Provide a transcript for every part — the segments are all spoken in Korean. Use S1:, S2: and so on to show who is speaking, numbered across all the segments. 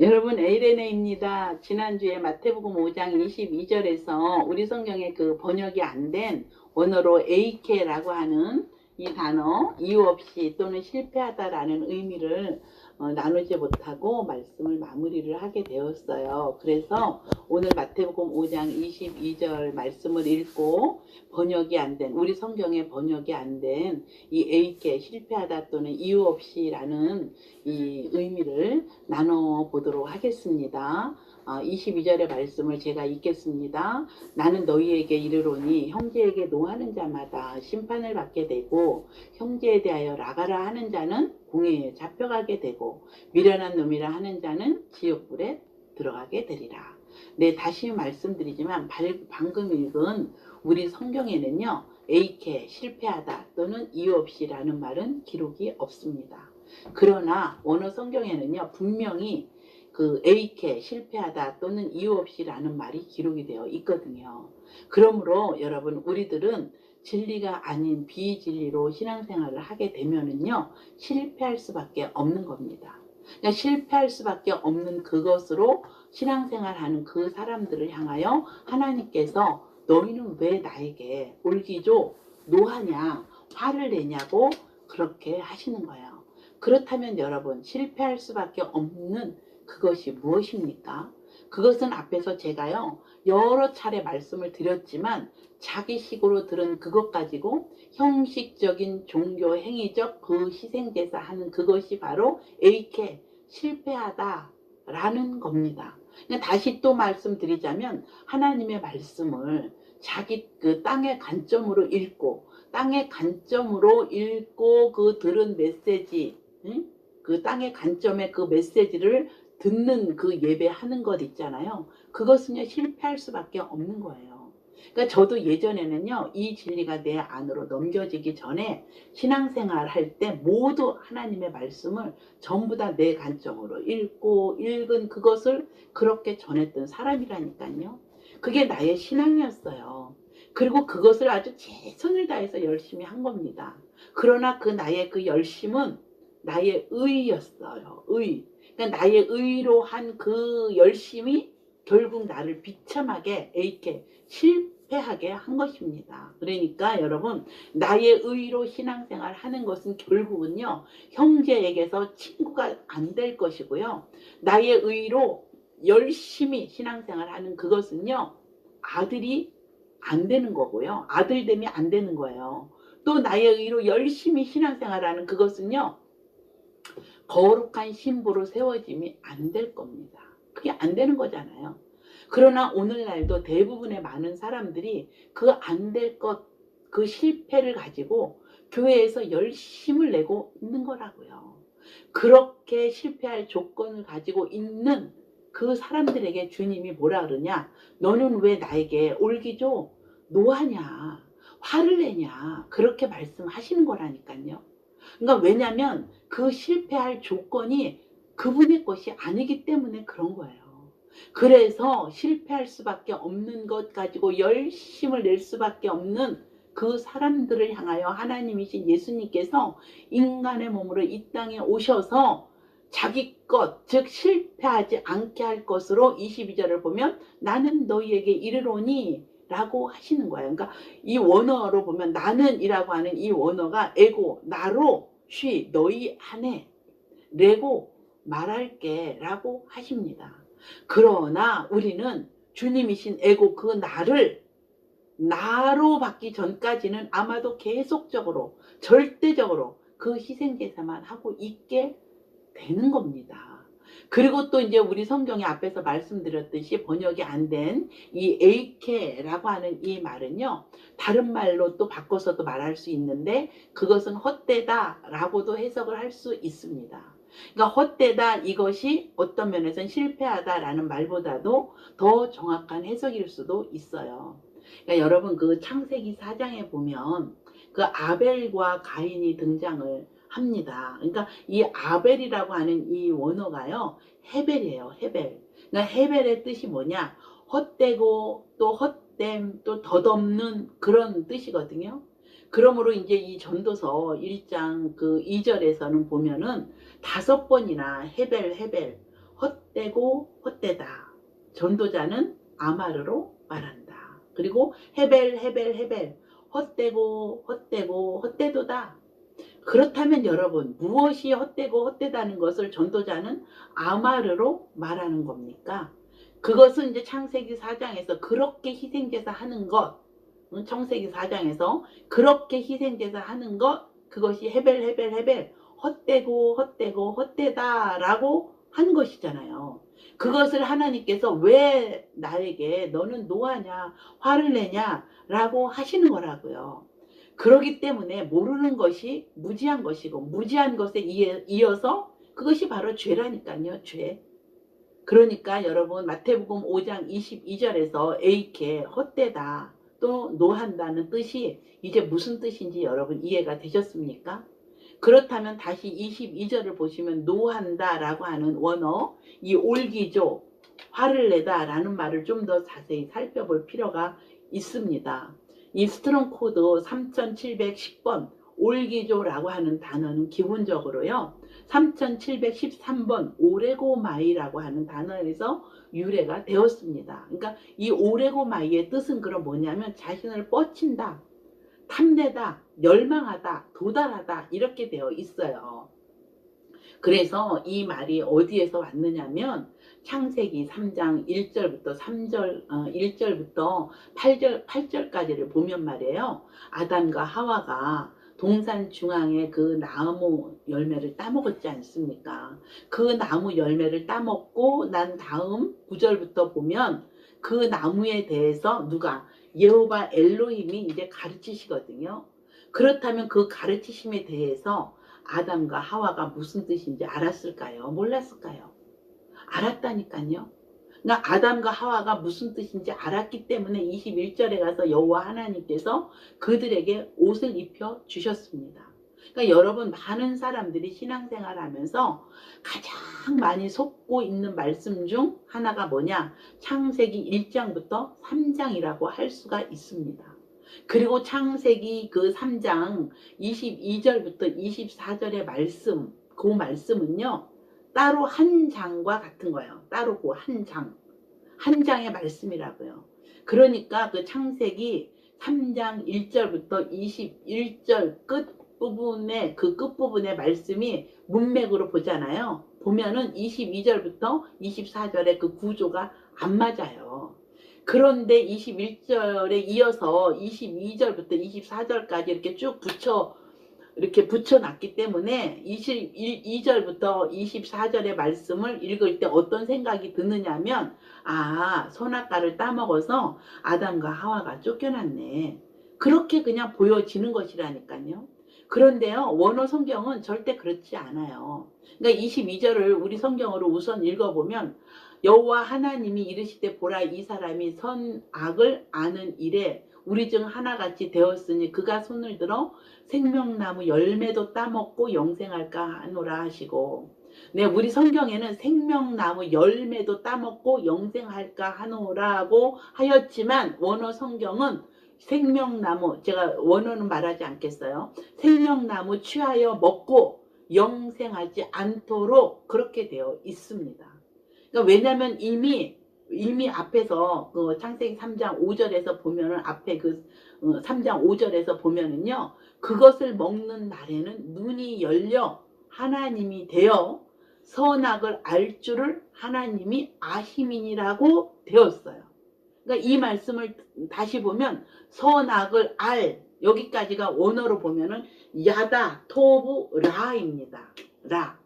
S1: 여러분 에이레네입니다. 지난주에 마태복음 5장 22절에서 우리 성경에 그 번역이 안 된 원어로 에이케라고 하는 이 단어 이유 없이 또는 실패하다라는 의미를 어, 나누지 못하고 말씀을 마무리를 하게 되었어요. 그래서 오늘 마태복음 5장 22절 말씀을 읽고 번역이 안 된 우리 성경에 번역이 안 된 이 에이케 실패하다 또는 이유 없이라는 이 의미를 나눠 보도록 하겠습니다. 어, 22절의 말씀을 제가 읽겠습니다. 나는 너희에게 이르노니 형제에게 노하는 자마다 심판을 받게 되고 형제에 대하여 라가라 하는 자는 공회에 잡혀가게 되고 미련한 놈이라 하는 자는 지옥불에 들어가게 되리라. 네, 다시 말씀드리지만 발- 방금 읽은 우리 성경에는요. 에이케 실패하다 또는 이유 없이라는 말은 기록이 없습니다. 그러나 원어 성경에는요. 분명히 그 에이케 실패하다 또는 이유 없이라는 말이 기록이 되어 있거든요. 그러므로 여러분 우리들은 진리가 아닌 비진리로 신앙생활을 하게 되면은요 실패할 수밖에 없는 겁니다. 그러니까 실패할 수밖에 없는 그것으로 신앙생활하는 그 사람들을 향하여 하나님께서 너희는 왜 나에게 올기죠 노하냐 화를 내냐고 그렇게 하시는 거예요. 그렇다면 여러분 실패할 수밖에 없는 그것이 무엇입니까? 그것은 앞에서 제가요 여러 차례 말씀을 드렸지만 자기식으로 들은 그것 가지고 형식적인 종교 행위적 그 희생제사 하는 그것이 바로 에이케 실패하다라는 겁니다. 다시 또 말씀드리자면 하나님의 말씀을 자기 그 땅의 관점으로 읽고 땅의 관점으로 읽고 그 들은 메시지 응? 그 땅의 관점의 그 메시지를 듣는 그 예배하는 것 있잖아요. 그것은요 실패할 수밖에 없는 거예요. 그러니까 저도 예전에는요 이 진리가 내 안으로 넘겨지기 전에 신앙생활 할 때 모두 하나님의 말씀을 전부 다 내 관점으로 읽고 읽은 그것을 그렇게 전했던 사람이라니까요. 그게 나의 신앙이었어요. 그리고 그것을 아주 최선을 다해서 열심히 한 겁니다. 그러나 그 나의 그 열심은 나의 의였어요. 의. 그러니까 나의 의로 한 그 열심이 결국 나를 비참하게 이렇게 실패하게 한 것입니다. 그러니까 여러분 나의 의로 신앙생활 하는 것은 결국은요 형제에게서 친구가 안 될 것이고요 나의 의로 열심히 신앙생활 하는 그것은요 아들이 안 되는 거고요 아들됨이 안 되는 거예요. 또 나의 의로 열심히 신앙생활 하는 그것은요 거룩한 신부로 세워짐이 안 될 겁니다. 그게 안 되는 거잖아요. 그러나 오늘날도 대부분의 많은 사람들이 그 안 될 것, 그 실패를 가지고 교회에서 열심을 내고 있는 거라고요. 그렇게 실패할 조건을 가지고 있는 그 사람들에게 주님이 뭐라 그러냐? 너는 왜 나에게 올기죠? 노하냐? 화를 내냐? 그렇게 말씀하시는 거라니까요. 그러니까 왜냐면 그 실패할 조건이 그분의 것이 아니기 때문에 그런 거예요. 그래서 실패할 수밖에 없는 것 가지고 열심을 낼 수밖에 없는 그 사람들을 향하여 하나님이신 예수님께서 인간의 몸으로 이 땅에 오셔서 자기 것, 즉 실패하지 않게 할 것으로 22절을 보면 나는 너희에게 이르노니 라고 하시는 거예요. 그러니까 이 원어로 보면 나는 이라고 하는 이 원어가 에고, 나로, 쉬, 너희 안에 레고 말할게 라고 하십니다. 그러나 우리는 주님이신 에고 그 나를 나로 받기 전까지는 아마도 계속적으로 절대적으로 그 희생제사만 하고 있게 되는 겁니다. 그리고 또 이제 우리 성경의 앞에서 말씀드렸듯이 번역이 안 된 이 에이케라고 하는 이 말은요 다른 말로 또 바꿔서도 말할 수 있는데 그것은 헛되다 라고도 해석을 할 수 있습니다. 그러니까 헛되다 이것이 어떤 면에서는 실패하다라는 말보다도 더 정확한 해석일 수도 있어요. 그러니까 여러분 그 창세기 4장에 보면 그 아벨과 가인이 등장을 합니다. 그러니까 이 아벨이라고 하는 이 원어가요 헤벨이에요. 헤벨. 그러니까 헤벨의 뜻이 뭐냐? 헛되고 또 헛됨 또 덧없는 그런 뜻이거든요. 그러므로 이제 이 전도서 1장 그 2절에서는 보면은 다섯 번이나 헤벨 헤벨 헛되고 헛되다. 전도자는 아마르로 말한다. 그리고 헤벨 헤벨 헤벨 헛되고 헛되고 헛되도다. 그렇다면 여러분 무엇이 헛되고 헛되다는 것을 전도자는 아마르로 말하는 겁니까? 그것은 이제 창세기 4장에서 그렇게 희생제사 하는 것 응, 창세기 4장에서 그렇게 희생제사 하는 것 그것이 헤벨 헤벨 헤벨 헛되고 헛되고 헛되다 라고 한 것이잖아요. 그것을 하나님께서 왜 나에게 너는 노하냐 화를 내냐 라고 하시는 거라고요. 그러기 때문에 모르는 것이 무지한 것이고 무지한 것에 이어서 그것이 바로 죄라니까요. 죄. 그러니까 여러분 마태복음 5장 22절에서 에이케 헛되다 또 노한다는 뜻이 이제 무슨 뜻인지 여러분 이해가 되셨습니까? 그렇다면 다시 22절을 보시면 노한다 라고 하는 원어 이 올기조 화를 내다 라는 말을 좀 더 자세히 살펴볼 필요가 있습니다. 이 스트롱 코드 3710번 올기조라고 하는 단어는 기본적으로요. 3713번 오레고마이라고 하는 단어에서 유래가 되었습니다. 그러니까 이 오레고마이의 뜻은 그럼 뭐냐면 자신을 뻗친다, 탐내다, 열망하다, 도달하다 이렇게 되어 있어요. 그래서 이 말이 어디에서 왔느냐면 창세기 3장 1절부터 3절 어, 1절부터 8절 8절까지를 보면 말이에요. 아담과 하와가 동산 중앙에 그 나무 열매를 따먹었지 않습니까? 그 나무 열매를 따먹고 난 다음 9절부터 보면 그 나무에 대해서 누가 예호바 엘로힘이 이제 가르치시거든요. 그렇다면 그 가르치심에 대해서 아담과 하와가 무슨 뜻인지 알았을까요? 몰랐을까요? 알았다니까요. 그러니까 아담과 하와가 무슨 뜻인지 알았기 때문에 21절에 가서 여호와 하나님께서 그들에게 옷을 입혀 주셨습니다. 그러니까 여러분 많은 사람들이 신앙생활 하면서 가장 많이 속고 있는 말씀 중 하나가 뭐냐? 창세기 1장부터 3장이라고 할 수가 있습니다. 그리고 창세기 그 3장 22절부터 24절의 말씀, 그 말씀은요, 따로 한 장과 같은 거예요. 따로 그 한 장. 한 장의 말씀이라고요. 그러니까 그 창세기 3장 1절부터 21절 끝부분의 그 끝부분의 말씀이 문맥으로 보잖아요. 보면은 22절부터 24절의 그 구조가 안 맞아요. 그런데 21절에 이어서 22절부터 24절까지 이렇게 쭉 붙여 이렇게 붙여놨기 때문에 22절부터 24절의 말씀을 읽을 때 어떤 생각이 드느냐면 아 선악과를 따먹어서 아담과 하와가 쫓겨났네. 그렇게 그냥 보여지는 것이라니까요. 그런데요 원어 성경은 절대 그렇지 않아요. 그러니까 22절을 우리 성경으로 우선 읽어보면 여호와 하나님이 이르시되 보라 이 사람이 선악을 아는 일에 우리 중 하나같이 되었으니 그가 손을 들어 생명나무 열매도 따먹고 영생할까 하노라 하시고 네 우리 성경에는 생명나무 열매도 따먹고 영생할까 하노라고 하였지만 원어 성경은 생명나무 제가 원어는 말하지 않겠어요. 생명나무 취하여 먹고 영생하지 않도록 그렇게 되어 있습니다. 그러니까 왜냐하면 이미 이미 앞에서 그 창세기 3장 5절에서 보면은 앞에 그 어, 3장 5절에서 보면은요 그것을 먹는 날에는 눈이 열려 하나님이 되어 선악을 알 줄을 하나님이 아심이니라고 되었어요. 그러니까 이 말씀을 다시 보면 선악을 알 여기까지가 원어로 보면은 야다 토부 라입니다. 라.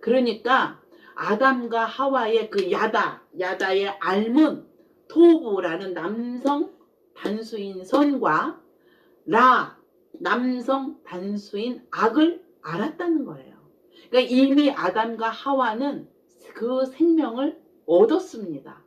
S1: 그러니까 아담과 하와의 그 야다, 야다의 알문, 토부라는 남성 단수인 선과 라, 남성 단수인 악을 알았다는 거예요. 그러니까 이미 아담과 하와는 그 생명을 얻었습니다.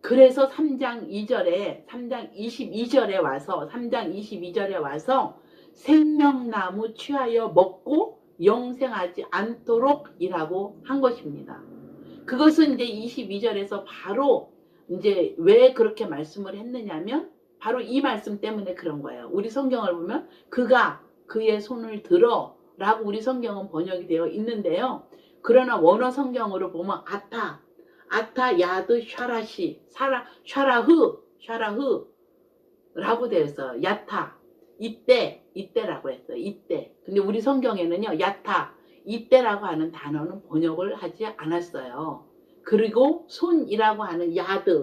S1: 그래서 3장 2절에, 3장 22절에 와서, 3장 22절에 와서 생명나무 취하여 먹고 영생하지 않도록이라고 한 것입니다. 그것은 이제 22절에서 바로 이제 왜 그렇게 말씀을 했느냐면 바로 이 말씀 때문에 그런 거예요. 우리 성경을 보면 그가 그의 손을 들어 라고 우리 성경은 번역이 되어 있는데요. 그러나 원어 성경으로 보면 아타 아타 야드 샤라시 사라 샤라흐 샤라흐 라고 되어 있어요. 야타 이때 이때라고 했어요. 이때. 근데 우리 성경에는요. 야타 이때라고 하는 단어는 번역을 하지 않았어요. 그리고 손이라고 하는 야드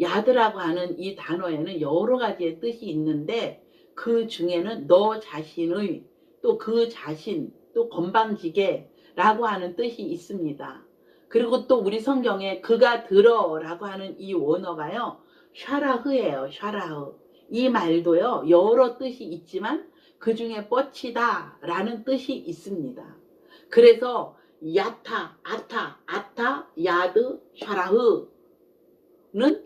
S1: 야드라고 하는 이 단어에는 여러 가지의 뜻이 있는데 그 중에는 너 자신의 또 그 자신 또 건방지게 라고 하는 뜻이 있습니다. 그리고 또 우리 성경에 그가 들어 라고 하는 이 원어가요. 샤라흐예요. 샤라흐. 이 말도요. 여러 뜻이 있지만 그 중에 뻗치다 라는 뜻이 있습니다. 그래서 야타, 아타, 아타, 야드, 샤라흐는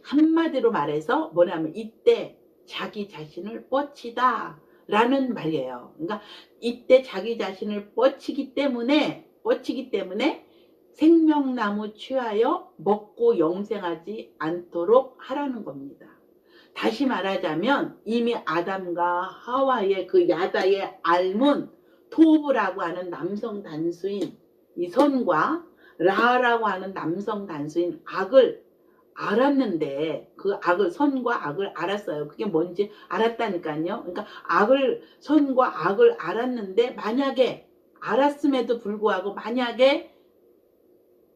S1: 한마디로 말해서 뭐냐면 이때 자기 자신을 뻗치다 라는 말이에요. 그러니까 이때 자기 자신을 뻗치기 때문에 뻗치기 때문에 생명나무 취하여 먹고 영생하지 않도록 하라는 겁니다. 다시 말하자면 이미 아담과 하와의 그 야다의 알문 토브라고 하는 남성 단수인 이 선과 라라고 하는 남성 단수인 악을 알았는데 그 악을 선과 악을 알았어요. 그게 뭔지 알았다니까요. 그러니까 악을 선과 악을 알았는데 만약에 알았음에도 불구하고 만약에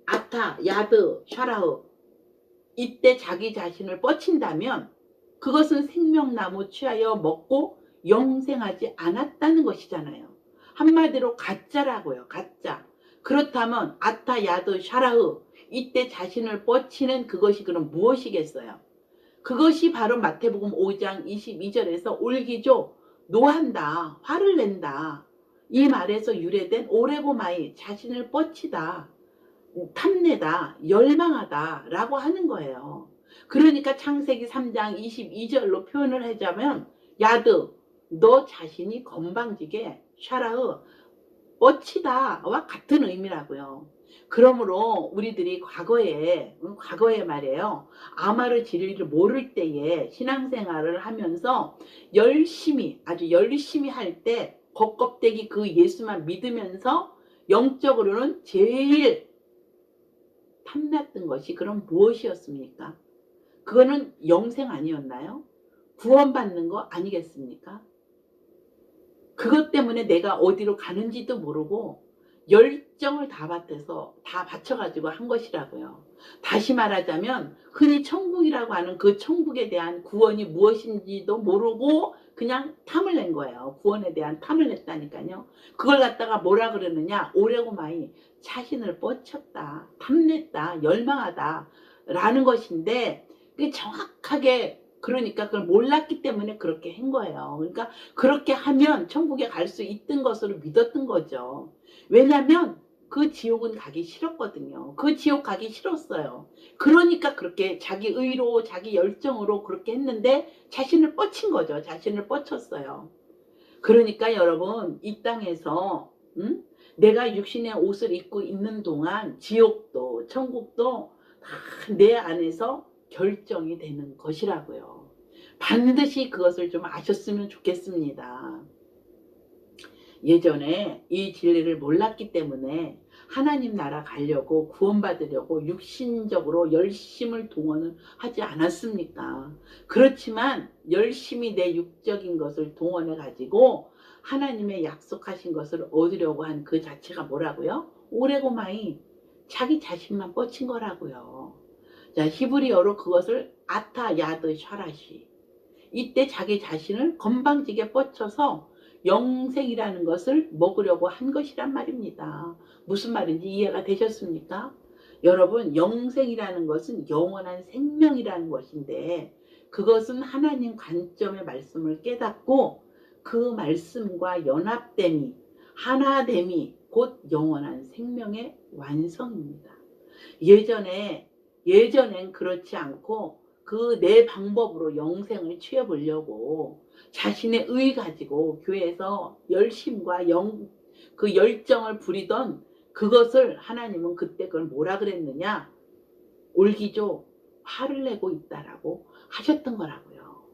S1: 아타, 야드, 샤라흐 이때 자기 자신을 뻗친다면 그것은 생명나무 취하여 먹고 영생하지 않았다는 것이잖아요. 한마디로 가짜라고요. 가짜. 그렇다면 아타, 야드, 샤라흐 이때 자신을 뻗치는 그것이 그럼 무엇이겠어요? 그것이 바로 마태복음 5장 22절에서 올기죠. 노한다, 화를 낸다. 이 말에서 유래된 오레고마이 자신을 뻗치다, 탐내다, 열망하다 라고 하는 거예요. 그러니까 창세기 3장 22절로 표현을 하자면 야드, 너 자신이 건방지게 샤라흐, 뻗치다와 같은 의미라고요. 그러므로 우리들이 과거에 음, 과거에 말이에요. 아마르 진리를 모를 때에 신앙생활을 하면서 열심히 아주 열심히 할 때 겉껍데기 그 예수만 믿으면서 영적으로는 제일 탐났던 것이 그럼 무엇이었습니까? 그거는 영생 아니었나요? 구원받는 거 아니겠습니까? 그것 때문에 내가 어디로 가는지도 모르고 열정을 다 받아서 다 바쳐가지고 한 것이라고요. 다시 말하자면 흔히 천국이라고 하는 그 천국에 대한 구원이 무엇인지도 모르고 그냥 탐을 낸 거예요. 구원에 대한 탐을 냈다니까요. 그걸 갖다가 뭐라 그러느냐 오래고 마이 자신을 뻗쳤다, 탐냈다, 열망하다 라는 것인데 그게 정확하게 그러니까 그걸 몰랐기 때문에 그렇게 한 거예요. 그러니까 그렇게 하면 천국에 갈 수 있던 것으로 믿었던 거죠. 왜냐면 그 지옥은 가기 싫었거든요. 그 지옥 가기 싫었어요. 그러니까 그렇게 자기 의로, 자기 열정으로 그렇게 했는데 자신을 뻗친 거죠. 자신을 뻗쳤어요. 그러니까 여러분, 이 땅에서, 음? 내가 육신의 옷을 입고 있는 동안 지옥도, 천국도 다 내 안에서 결정이 되는 것이라고요. 반드시 그것을 좀 아셨으면 좋겠습니다. 예전에 이 진리를 몰랐기 때문에 하나님 나라 가려고 구원받으려고 육신적으로 열심을 동원을 하지 않았습니까? 그렇지만 열심히 내 육적인 것을 동원해 가지고 하나님의 약속하신 것을 얻으려고 한 그 자체가 뭐라고요? 오레고마이 자기 자신만 뻗친 거라고요. 자, 히브리어로 그것을 아타 야드 샤라시. 이때 자기 자신을 건방지게 뻗쳐서 영생이라는 것을 먹으려고 한 것이란 말입니다. 무슨 말인지 이해가 되셨습니까? 여러분, 영생이라는 것은 영원한 생명이라는 것인데 그것은 하나님 관점의 말씀을 깨닫고 그 말씀과 연합됨이 하나됨이 곧 영원한 생명의 완성입니다. 예전에 예전엔 그렇지 않고 그 내 방법으로 영생을 취해보려고 자신의 의 가지고 교회에서 열심과 영, 그 열정을 부리던 그것을 하나님은 그때 그걸 뭐라 그랬느냐? 올기죠. 화를 내고 있다라고 하셨던 거라고요.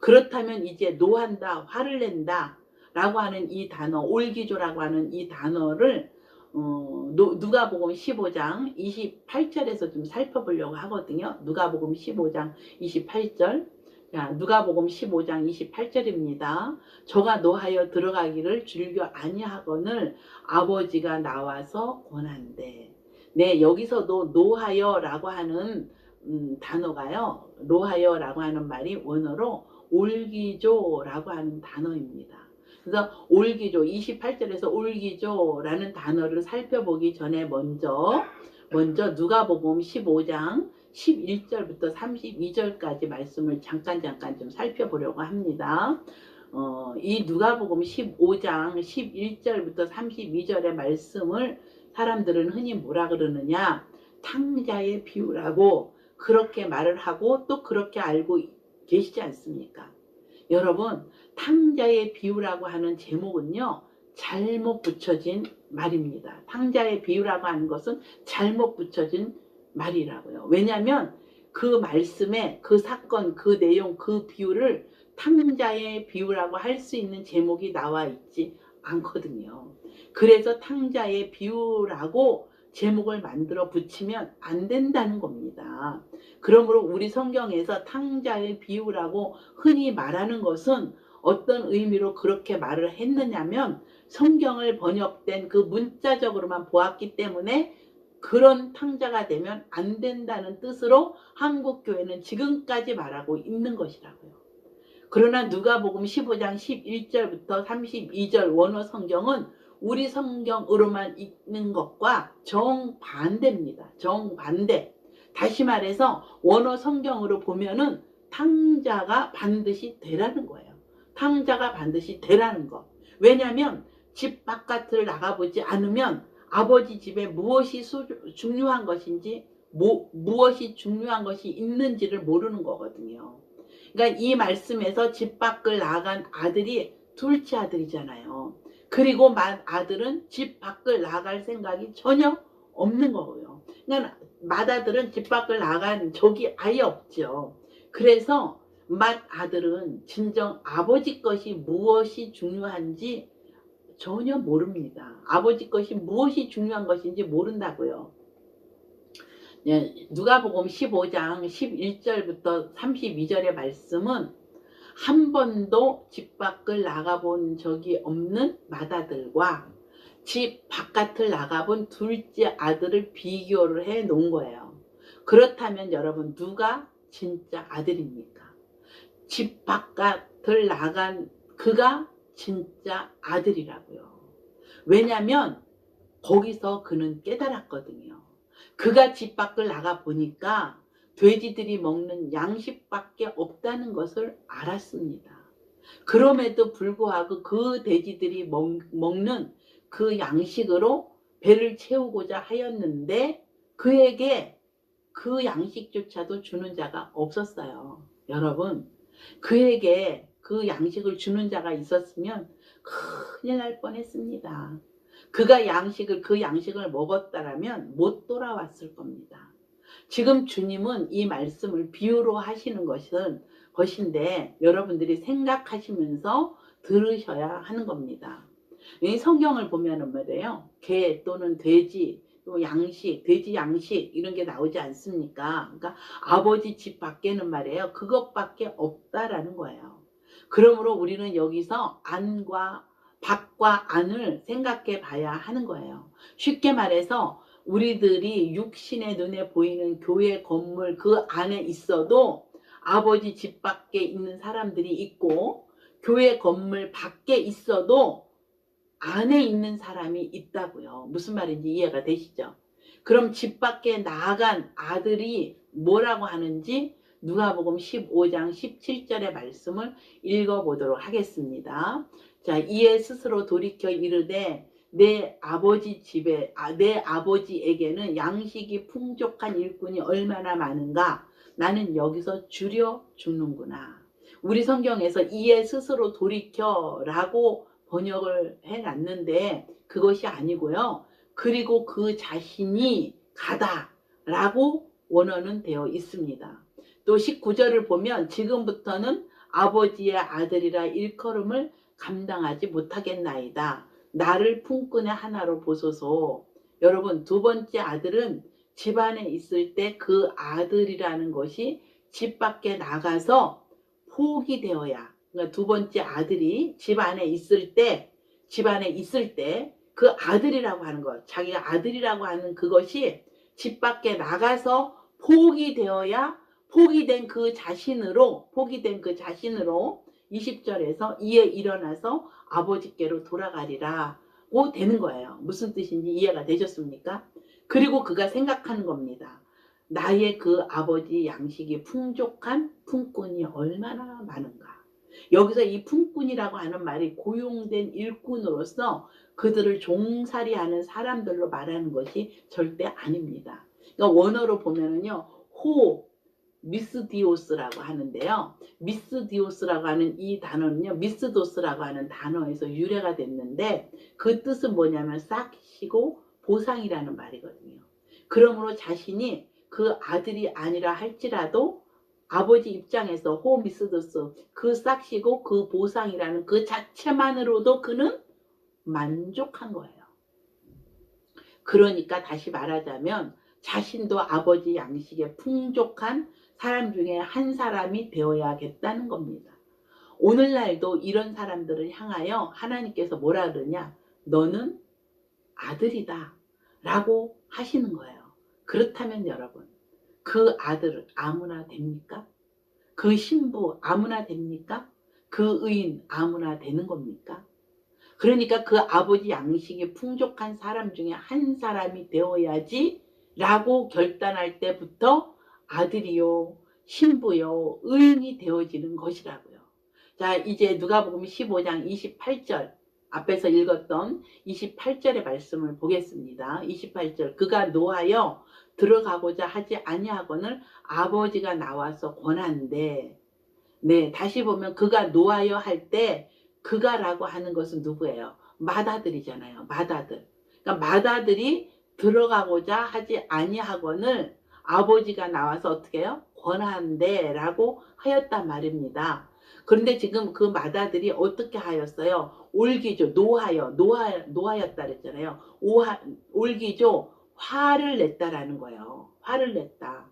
S1: 그렇다면 이제 노한다, 화를 낸다 라고 하는 이 단어, 올기조라고 하는 이 단어를 어, 노- 누가복음 15장 28절에서 좀 살펴보려고 하거든요. 누가복음 15장 28절. 자, 누가복음 15장 28절입니다. 저가 노하여 들어가기를 즐겨 아니하거늘 아버지가 나와서 권한대. 네, 여기서도 노하여라고 하는 음, 단어가요. 노하여라고 하는 말이 원어로 올기조라고 하는 단어입니다. 그래서 올기조 28절에서 올기조라는 단어를 살펴보기 전에 먼저 먼저 누가복음 15장 11절부터 32절까지 말씀을 잠깐 잠깐 좀 살펴보려고 합니다. 어, 이 누가복음 15장 11절부터 32절의 말씀을 사람들은 흔히 뭐라 그러느냐 탕자의 비유라고 그렇게 말을 하고 또 그렇게 알고 계시지 않습니까? 여러분 탕자의 비유라고 하는 제목은요 잘못 붙여진 말입니다. 탕자의 비유라고 하는 것은 잘못 붙여진 말이라고요. 왜냐하면 그 말씀에 그 사건, 그 내용, 그 비유를 탕자의 비유라고 할 수 있는 제목이 나와 있지 않거든요. 그래서 탕자의 비유라고 제목을 만들어 붙이면 안 된다는 겁니다. 그러므로 우리 성경에서 탕자의 비유라고 흔히 말하는 것은 어떤 의미로 그렇게 말을 했느냐면 성경을 번역된 그 문자적으로만 보았기 때문에 그런 탕자가 되면 안 된다는 뜻으로 한국 교회는 지금까지 말하고 있는 것이라고요. 그러나 누가복음 15장 11절부터 32절 원어 성경은 우리 성경으로만 읽는 것과 정반대입니다. 정반대. 다시 말해서 원어 성경으로 보면은 탕자가 반드시 되라는 거예요. 탕자가 반드시 되라는 거. 왜냐하면 집 바깥을 나가보지 않으면 아버지 집에 무엇이 수- 중요한 것인지 뭐, 무엇이 중요한 것이 있는지를 모르는 거거든요. 그러니까 이 말씀에서 집 밖을 나간 아들이 둘째 아들이잖아요. 그리고 맏 아들은 집 밖을 나갈 생각이 전혀 없는 거고요. 그러니까 맏아들은 집 밖을 나간 적이 아예 없죠. 그래서 맏 아들은 진정 아버지 것이 무엇이 중요한지 전혀 모릅니다. 아버지 것이 무엇이 중요한 것인지 모른다고요. 예, 누가복음 15장 11절부터 32절의 말씀은 한 번도 집 밖을 나가본 적이 없는 맏아들과 집 바깥을 나가본 둘째 아들을 비교를 해 놓은 거예요. 그렇다면 여러분 누가 진짜 아들입니까? 집 바깥을 나간 그가 진짜 아들이라고요. 왜냐하면 거기서 그는 깨달았거든요. 그가 집 밖을 나가 보니까 돼지들이 먹는 양식밖에 없다는 것을 알았습니다. 그럼에도 불구하고 그 돼지들이 먹, 먹는 그 양식으로 배를 채우고자 하였는데 그에게 그 양식조차도 주는 자가 없었어요. 여러분, 그에게 그 양식을 주는 자가 있었으면 큰일 날 뻔했습니다. 그가 양식을 그 양식을 먹었다라면 못 돌아왔을 겁니다. 지금 주님은 이 말씀을 비유로 하시는 것은 것인데 여러분들이 생각하시면서 들으셔야 하는 겁니다. 이 성경을 보면은 말이에요. 개 또는 돼지 또 양식, 돼지 양식 이런 게 나오지 않습니까? 그러니까 아버지 집 밖에는 말이에요. 그것밖에 없다라는 거예요. 그러므로 우리는 여기서 안과 밖과 안을 생각해 봐야 하는 거예요. 쉽게 말해서 우리들이 육신의 눈에 보이는 교회 건물 그 안에 있어도 아버지 집 밖에 있는 사람들이 있고 교회 건물 밖에 있어도 안에 있는 사람이 있다고요. 무슨 말인지 이해가 되시죠? 그럼 집 밖에 나간 아들이 뭐라고 하는지 누가복음 15장 17절의 말씀을 읽어보도록 하겠습니다. 자, 이에 스스로 돌이켜 이르되 내 아버지 집에 아, 내 아버지에게는 양식이 풍족한 일꾼이 얼마나 많은가 나는 여기서 줄여 죽는구나. 우리 성경에서 이에 스스로 돌이켜 라고 번역을 해놨는데 그것이 아니고요. 그리고 그 자신이 가다 라고 원어는 되어 있습니다. 또 19절을 보면 지금부터는 아버지의 아들이라 일컬음을 감당하지 못하겠나이다. 나를 품꾼의 하나로 보소서. 여러분 두 번째 아들은 집안에 있을 때 그 아들이라는 것이 집 밖에 나가서 포기되어야 그러니까 두 번째 아들이 집 안에 있을 때 집 안에 있을 때 그 아들이라고 하는 것 자기가 아들이라고 하는 그것이 집 밖에 나가서 포기되어야 포기된 그 자신으로 포기된 그 자신으로 20절에서 이에 일어나서 아버지께로 돌아가리라 고 되는 거예요. 무슨 뜻인지 이해가 되셨습니까? 그리고 그가 생각하는 겁니다. 나의 그 아버지 양식이 풍족한 품꾼이 얼마나 많은가. 여기서 이 품꾼이라고 하는 말이 고용된 일꾼으로서 그들을 종살이하는 사람들로 말하는 것이 절대 아닙니다. 그러니까 원어로 보면은요, 호, 미스 디오스라고 하는데요. 미스 디오스라고 하는 이 단어는요, 미스도스라고 하는 단어에서 유래가 됐는데 그 뜻은 뭐냐면 싹시고 보상이라는 말이거든요. 그러므로 자신이 그 아들이 아니라 할지라도 아버지 입장에서 호 미스도스 그 싹시고 그 보상이라는 그 자체만으로도 그는 만족한 거예요. 그러니까 다시 말하자면 자신도 아버지 양식에 풍족한 사람 중에 한 사람이 되어야겠다는 겁니다. 오늘날도 이런 사람들을 향하여 하나님께서 뭐라 그러냐? 너는 아들이다. 라고 하시는 거예요. 그렇다면 여러분, 그 아들 아무나 됩니까? 그 신부 아무나 됩니까? 그 의인 아무나 되는 겁니까? 그러니까 그 아버지 양식이 풍족한 사람 중에 한 사람이 되어야지 라고 결단할 때부터 아들이요, 신부요, 의인이 되어지는 것이라고요. 자, 이제 누가복음 15장 28절 앞에서 읽었던 28절의 말씀을 보겠습니다. 28절 그가 노하여 들어가고자 하지 아니하거늘 아버지가 나와서 권한대. 네, 다시 보면 그가 노하여 할 때 그가라고 하는 것은 누구예요? 맏아들이잖아요. 맏아들. 그러니까 맏아들이 들어가고자 하지 아니하거늘 아버지가 나와서 어떻게 해요? 권한대 라고 하였단 말입니다. 그런데 지금 그 맏아들이 어떻게 하였어요? 올기죠. 노하여, 노하, 노하였다 그랬잖아요. 오하, 올기죠. 화를 냈다라는 거예요. 화를 냈다.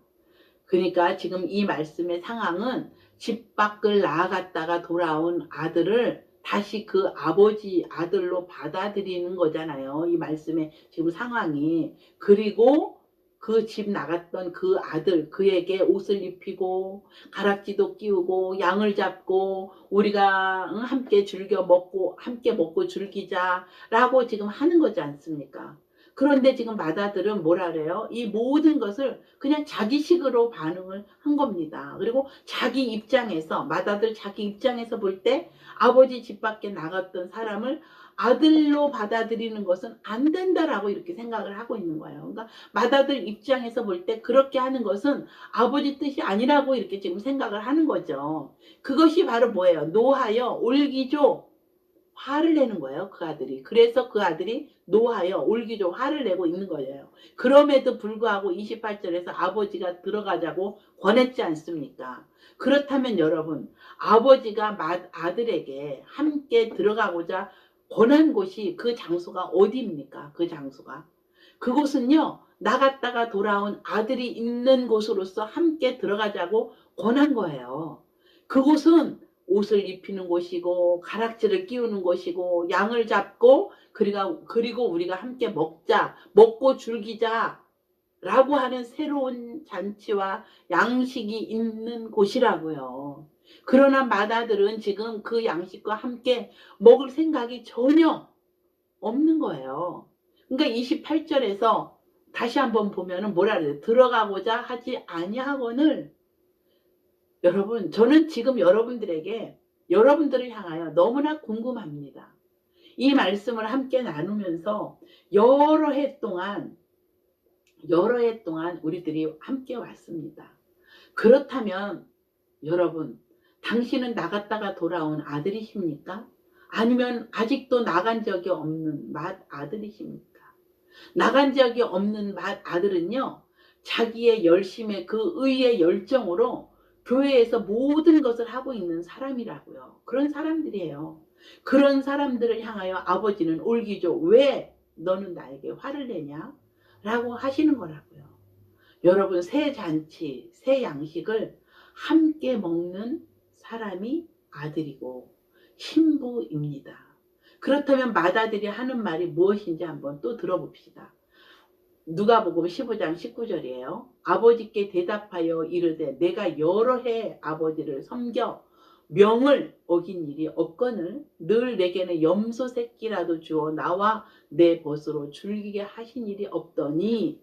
S1: 그러니까 지금 이 말씀의 상황은 집 밖을 나아갔다가 돌아온 아들을 다시 그 아버지 아들로 받아들이는 거잖아요. 이 말씀의 지금 상황이. 그리고 그 집 나갔던 그 아들, 그에게 옷을 입히고, 가락지도 끼우고, 양을 잡고, 우리가 응, 함께 즐겨 먹고, 함께 먹고 즐기자 라고 지금 하는 거지 않습니까? 그런데 지금 맏아들은 뭐라 그래요? 이 모든 것을 그냥 자기식으로 반응을 한 겁니다. 그리고 자기 입장에서, 맏아들 자기 입장에서 볼 때 아버지 집 밖에 나갔던 사람을 아들로 받아들이는 것은 안 된다라고 이렇게 생각을 하고 있는 거예요. 그러니까 맏아들 입장에서 볼 때 그렇게 하는 것은 아버지 뜻이 아니라고 이렇게 지금 생각을 하는 거죠. 그것이 바로 뭐예요? 노하여 올기죠. 화를 내는 거예요. 그 아들이. 그래서 그 아들이 노하여 올기죠. 화를 내고 있는 거예요. 그럼에도 불구하고 28절에서 아버지가 들어가자고 권했지 않습니까? 그렇다면 여러분, 아버지가 맏 아들에게 함께 들어가고자 권한 곳이 그 장소가 어디입니까? 그 장소가. 그곳은요, 나갔다가 돌아온 아들이 있는 곳으로서 함께 들어가자고 권한 거예요. 그곳은 옷을 입히는 곳이고, 가락지를 끼우는 곳이고, 양을 잡고, 그리고, 우리가 함께 먹자, 먹고 즐기자, 라고 하는 새로운 잔치와 양식이 있는 곳이라고요. 그러나 맏아들은 지금 그 양식과 함께 먹을 생각이 전혀 없는 거예요. 그러니까 28절에서 다시 한번 보면은 뭐라 그래요? 들어가고자 하지 아니하거늘 여러분 저는 지금 여러분들에게 여러분들을 향하여 너무나 궁금합니다. 이 말씀을 함께 나누면서 여러 해 동안 여러 해 동안 우리들이 함께 왔습니다. 그렇다면 여러분 당신은 나갔다가 돌아온 아들이십니까? 아니면 아직도 나간 적이 없는 맏 아들이십니까? 나간 적이 없는 맏 아들은요, 자기의 열심에 그 의의 열정으로 교회에서 모든 것을 하고 있는 사람이라고요. 그런 사람들이에요. 그런 사람들을 향하여 아버지는 올기죠. 왜 너는 나에게 화를 내냐? 라고 하시는 거라고요. 여러분, 새 잔치, 새 양식을 함께 먹는 사람이 아들이고 신부입니다. 그렇다면 맏아들이 하는 말이 무엇인지 한번 또 들어봅시다. 누가복음 15장 19절이에요. 아버지께 대답하여 이르되 내가 여러 해 아버지를 섬겨 명을 어긴 일이 없거늘 늘 내게는 염소 새끼라도 주어 나와 내 벗으로 줄기게 하신 일이 없더니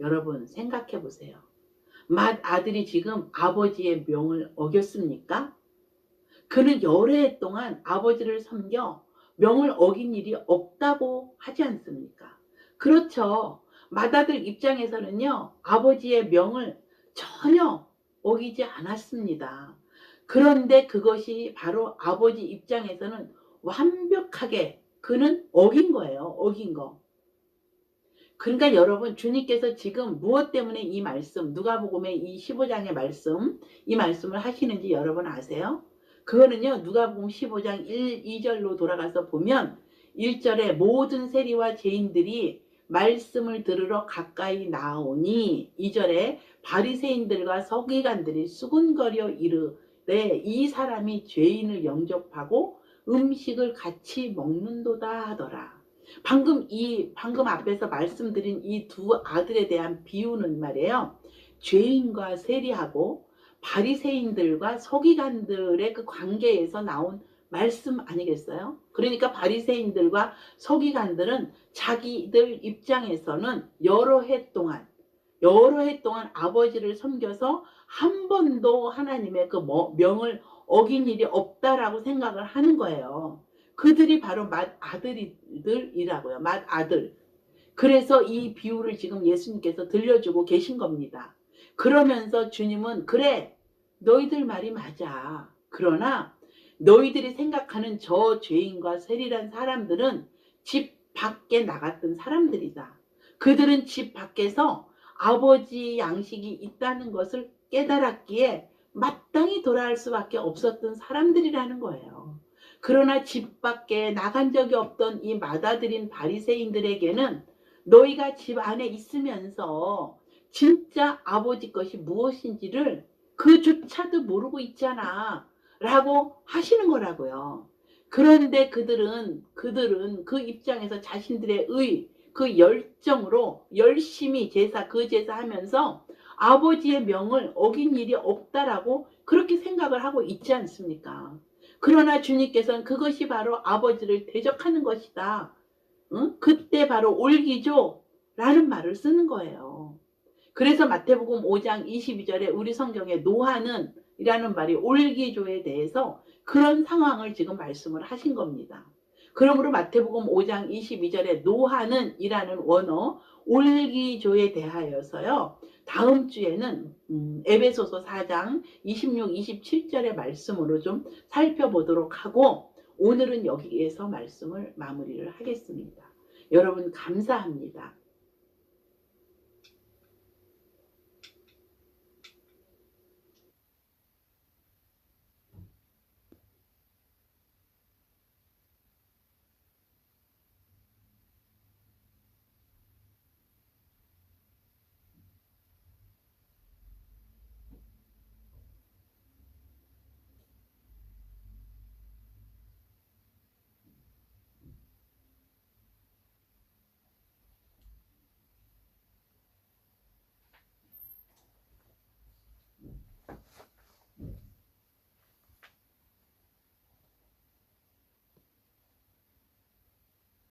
S1: 여러분 생각해 보세요. 맏 아들이 지금 아버지의 명을 어겼습니까? 그는 해 동안 아버지를 섬겨 명을 어긴 일이 없다고 하지 않습니까? 그렇죠. 맏아들 입장에서는요, 아버지의 명을 전혀 어기지 않았습니다. 그런데 그것이 바로 아버지 입장에서는 완벽하게 그는 어긴 거예요. 어긴 거. 그러니까 여러분 주님께서 지금 무엇 때문에 이 말씀 누가복음의 이 15장의 말씀 이 말씀을 하시는지 여러분 아세요? 그거는요 누가복음 15장 1, 2절로 돌아가서 보면 1절에 모든 세리와 죄인들이 말씀을 들으러 가까이 나오니 2절에 바리새인들과 서기관들이 수군거려 이르되 이 사람이 죄인을 영접하고 음식을 같이 먹는도다 하더라. 방금 이 방금 앞에서 말씀드린 이 두 아들에 대한 비유는 말이에요. 죄인과 세리하고 바리새인들과 서기관들의 그 관계에서 나온 말씀 아니겠어요? 그러니까 바리새인들과 서기관들은 자기들 입장에서는 여러 해 동안 여러 해 동안 아버지를 섬겨서 한 번도 하나님의 그 뭐- 명을 어긴 일이 없다라고 생각을 하는 거예요. 그들이 바로 맏 아들이들이라고요. 맏 아들. 그래서 이 비유를 지금 예수님께서 들려주고 계신 겁니다. 그러면서 주님은 그래 너희들 말이 맞아. 그러나 너희들이 생각하는 저 죄인과 세리란 사람들은 집 밖에 나갔던 사람들이다. 그들은 집 밖에서 아버지 양식이 있다는 것을 깨달았기에 마땅히 돌아갈 수밖에 없었던 사람들이라는 거예요. 그러나 집 밖에 나간 적이 없던 이 맏아들인 바리새인들에게는 너희가 집 안에 있으면서 진짜 아버지 것이 무엇인지를 그조차도 모르고 있잖아. 라고 하시는 거라고요. 그런데 그들은, 그들은 그 입장에서 자신들의 의, 그 열정으로 열심히 제사, 그 제사 하면서 아버지의 명을 어긴 일이 없다라고 그렇게 생각을 하고 있지 않습니까? 그러나 주님께서는 그것이 바로 아버지를 대적하는 것이다. 응? 그때 바로 올기죠? 라는 말을 쓰는 거예요. 그래서 마태복음 5장 22절에 우리 성경에 노하는 이라는 말이 올기조에 대해서 그런 상황을 지금 말씀을 하신 겁니다. 그러므로 마태복음 5장 22절에 노하는 이라는 원어 올기조에 대하여서요. 다음 주에는 음, 에베소서 4장 26, 27절의 말씀으로 좀 살펴보도록 하고 오늘은 여기에서 말씀을 마무리를 하겠습니다. 여러분 감사합니다.